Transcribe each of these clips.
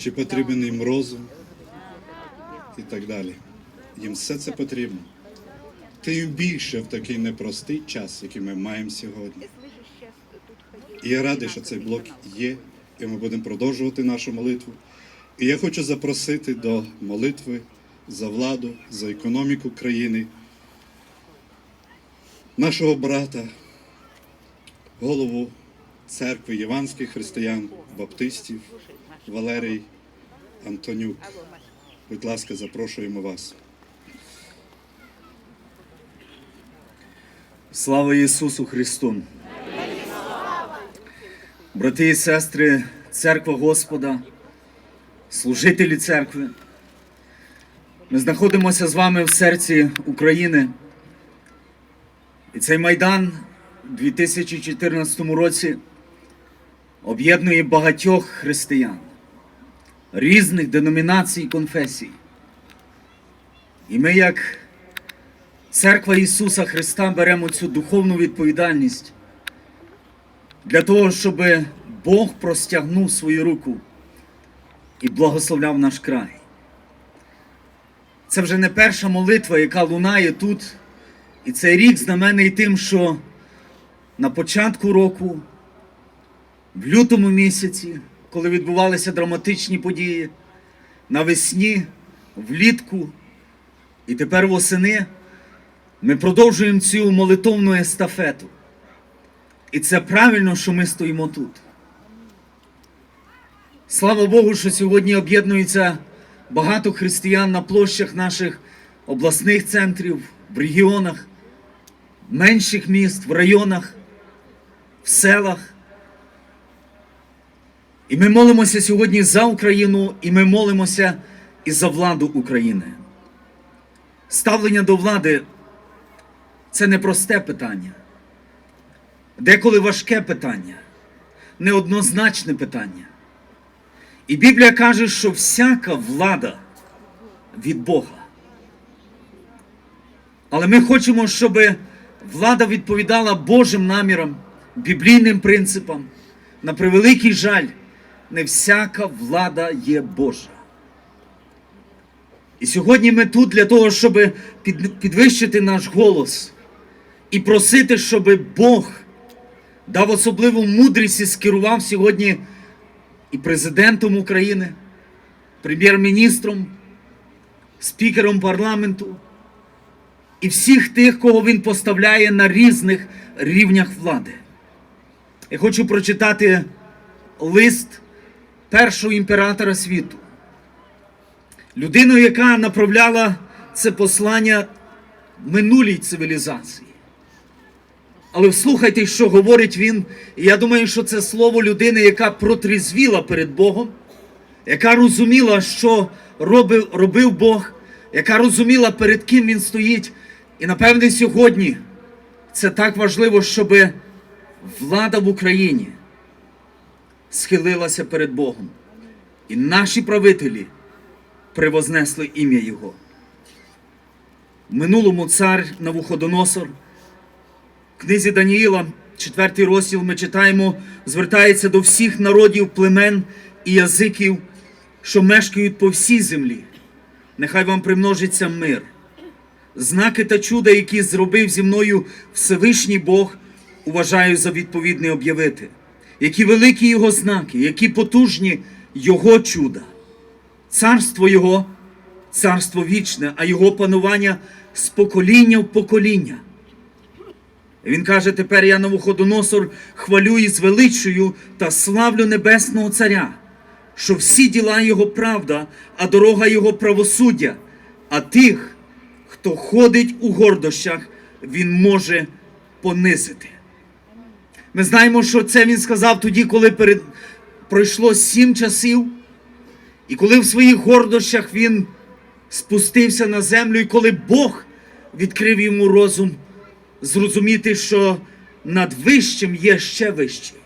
Чи потрібен їм розум і так далі. Їм все це потрібно. Тим більше в такий непростий час, який ми маємо сьогодні. І я радий, що цей блок є, і ми будемо продовжувати нашу молитву. І я хочу запросити до молитви за владу, за економіку країни, нашого брата, голову церкви єванських християн, баптистів, Валерій Антонюк. Будь ласка, запрошуємо вас. Слава Ісусу Христу! Брати і сестри, церква Господа, служителі церкви. Ми знаходимося з вами в серці України. І цей майдан у 2014 році об'єднує багатьох християн різних деномінацій і конфесій. І ми, як Церква Ісуса Христа беремо цю духовну відповідальність для того, щоб Бог простягнув свою руку і благословляв наш край. Це вже не перша молитва, яка лунає тут. І цей рік знамений тим, що на початку року, в лютому місяці, коли відбувалися драматичні події, навесні, влітку і тепер восени. Ми продовжуємо цю молитовну естафету. І це правильно, що ми стоїмо тут. Слава Богу, що сьогодні об'єднується багато християн на площах наших обласних центрів, в регіонах, менших міст, в районах, в селах. І ми молимося сьогодні за Україну, і ми молимося і за владу України. Ставлення до влади це непросте питання. Деколи важке питання, неоднозначне питання. І Біблія каже, що всяка влада від Бога. Але ми хочемо, щоб влада відповідала Божим намірам, біблійним принципам. На превеликий жаль, не всяка влада є Божа. І сьогодні ми тут для того, щоб підвищити наш голос і просити, щоб Бог дав особливу мудрість і скерував сьогодні і президентом України, прем'єр-міністром, спікером парламенту і всіх тих, кого він поставляє на різних рівнях влади. Я хочу прочитати лист першого імператора світу людиною, яка направляла це послання минулій цивілізації. Але вслухайте, що говорить він. І я думаю, що це слово людини, яка протрізвіла перед Богом, яка розуміла, що робив, робив Бог, яка розуміла, перед ким він стоїть. І напевне, сьогодні це так важливо, щоб влада в Україні схилилася перед Богом. І наші правителі превознесли ім'я Його. Минулому цар Навуходоносор, в книзі Даніїла, четвертий розділ, ми читаємо, звертається до всіх народів, племен і язиків, що мешкають по всій землі. Нехай вам примножиться мир. Знаки та чуда, які зробив зі мною Всевишній Бог, уважаю за відповідне об'явити. Які великі його знаки, які потужні його чуда. Царство Його царство вічне, а Його панування з покоління в покоління. Він каже: тепер я Навуходоносор хвалю і звеличую та славлю Небесного Царя, що всі діла Його правда, а дорога Його правосуддя, а тих, хто ходить у гордощах, Він може понизити. Ми знаємо, що це він сказав тоді, коли перед... пройшло сім часів. І коли в своїх гордощах він спустився на землю, і коли Бог відкрив йому розум, зрозуміти, що над вищим є ще вищий.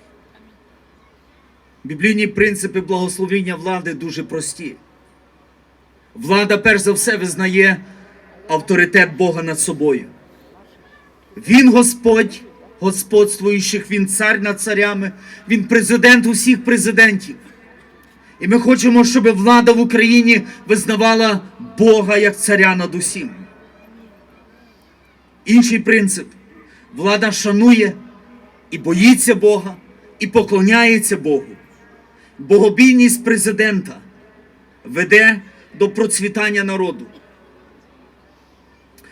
Біблійні принципи благословіння влади дуже прості. Влада, перш за все, визнає авторитет Бога над собою. Він Господь, господствуючих, Він цар над царями, Він президент усіх президентів. І ми хочемо, щоб влада в Україні визнавала Бога як царя над усім. Інший принцип. Влада шанує і боїться Бога, і поклоняється Богу. Богобійність президента веде до процвітання народу.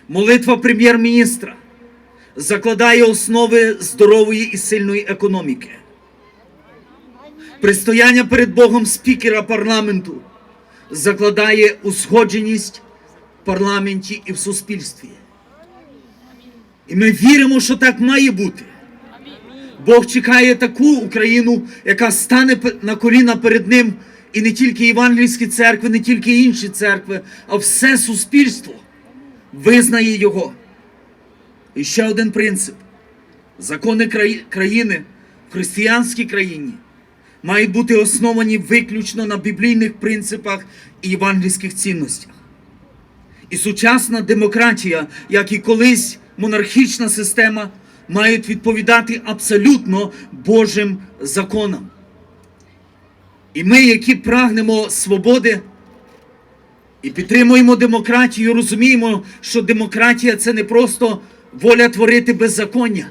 Молитва прем'єр-міністра закладає основи здорової і сильної економіки. Пристояння перед Богом спікера парламенту закладає узгодженість в парламенті і в суспільстві. І ми віримо, що так має бути. Бог чекає таку Україну, яка стане на коліна перед ним, і не тільки євангельські церкви, не тільки інші церкви, а все суспільство визнає його. І ще один принцип: закони краї- країни в християнській країні мають бути основані виключно на біблійних принципах і євангельських цінностях. І сучасна демократія, як і колись монархічна система, мають відповідати абсолютно Божим законам. І ми, які прагнемо свободи і підтримуємо демократію, розуміємо, що демократія це не просто воля творити беззаконня.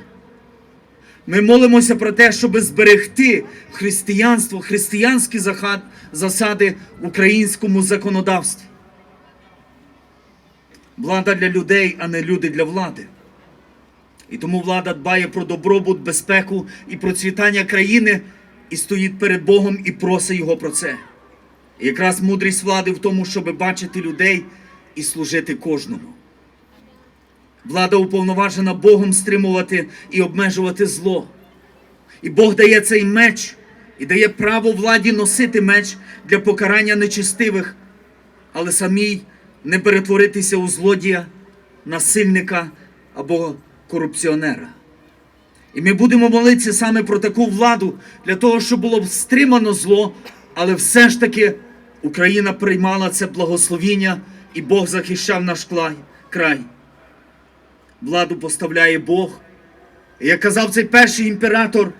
Ми молимося про те, щоб зберегти християнство, християнські засади в українському законодавстві. Влада для людей, а не люди для влади. І тому влада дбає про добробут, безпеку і процвітання країни і стоїть перед Богом і просить Його про це. І якраз мудрість влади в тому, щоб бачити людей і служити кожному. Влада уповноважена Богом стримувати і обмежувати зло. І Бог дає цей меч і дає право владі носити меч для покарання нечестивих, але самій не перетворитися у злодія, насильника або корупціонера. І ми будемо молитися саме про таку владу для того, щоб було стримано зло, але все ж таки Україна приймала це благословіння, і Бог захищав наш край. Владу поставляє Бог. Як казав цей перший імператор,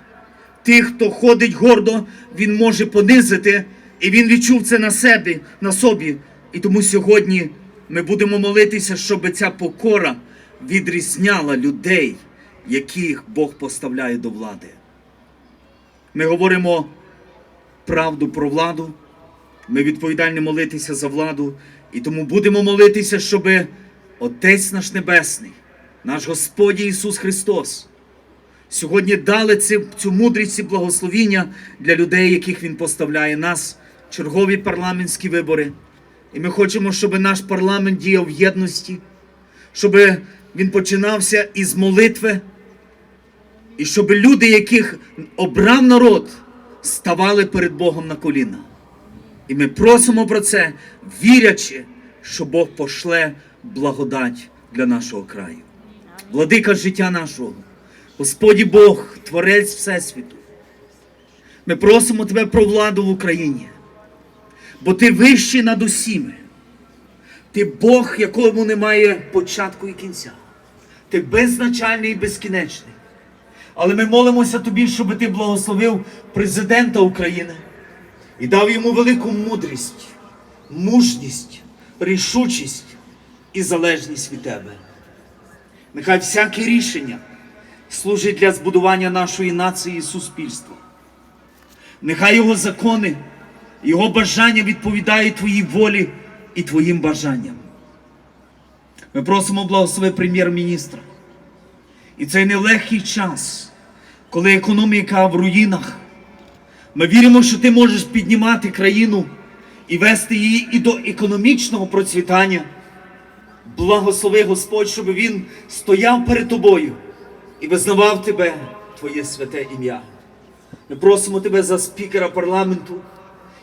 тих, хто ходить гордо, він може понизити, і він відчув це на себе, на собі. І тому сьогодні ми будемо молитися, щоб ця покора відрізняла людей, яких Бог поставляє до влади. Ми говоримо правду про владу, ми відповідальні молитися за владу, і тому будемо молитися, щоб Отець наш Небесний, наш Господь Ісус Христос, сьогодні дали цю, мудрість і благословіння для людей, яких Він поставляє нас, чергові парламентські вибори. І ми хочемо, щоб наш парламент діяв в єдності, щоб він починався із молитви, і щоб люди, яких обрав народ, ставали перед Богом на коліна. І ми просимо про це, вірячи, що Бог пошле благодать для нашого краю. Владика життя нашого, Господі Бог, Творець Всесвіту. Ми просимо Тебе про владу в Україні, бо Ти вищий над усіми. Ти Бог, якому немає початку і кінця. Ти беззначальний і безкінечний. Але ми молимося тобі, щоб ти благословив президента України і дав йому велику мудрість, мужність, рішучість і залежність від тебе. Нехай всяке рішення служить для збудування нашої нації і суспільства. Нехай його закони, його бажання відповідають твоїй волі і твоїм бажанням. Ми просимо благослови прем'єр-міністра. І цей нелегкий час, коли економіка в руїнах, ми віримо, що ти можеш піднімати країну і вести її і до економічного процвітання. Благослови Господь, щоб він стояв перед тобою і визнавав тебе, Твоє святе ім'я. Ми просимо тебе за спікера парламенту.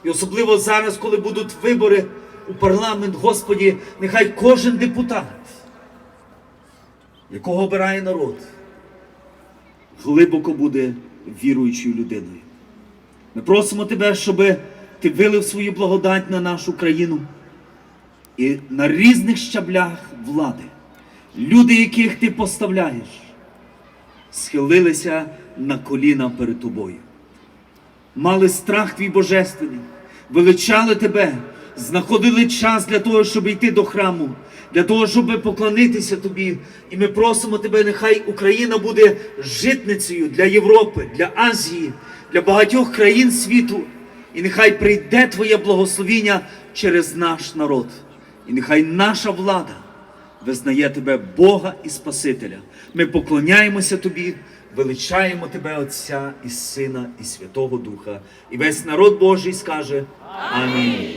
І особливо зараз, коли будуть вибори у парламент, Господі, нехай кожен депутат, якого обирає народ, глибоко буде віруючою людиною. Ми просимо тебе, щоб ти вилив свою благодать на нашу країну і на різних щаблях влади. Люди, яких ти поставляєш, схилилися на коліна перед тобою. Мали страх твій божественний, величали тебе, знаходили час для того, щоб йти до храму, для того, щоб поклонитися тобі. І ми просимо тебе, нехай Україна буде житницею для Європи, для Азії, для багатьох країн світу. І нехай прийде Твоє благословіння через наш народ. І нехай наша влада визнає тебе Бога і Спасителя. Ми поклоняємося тобі, величаємо тебе, Отця і Сина, і Святого Духа. І весь народ Божий скаже Амінь.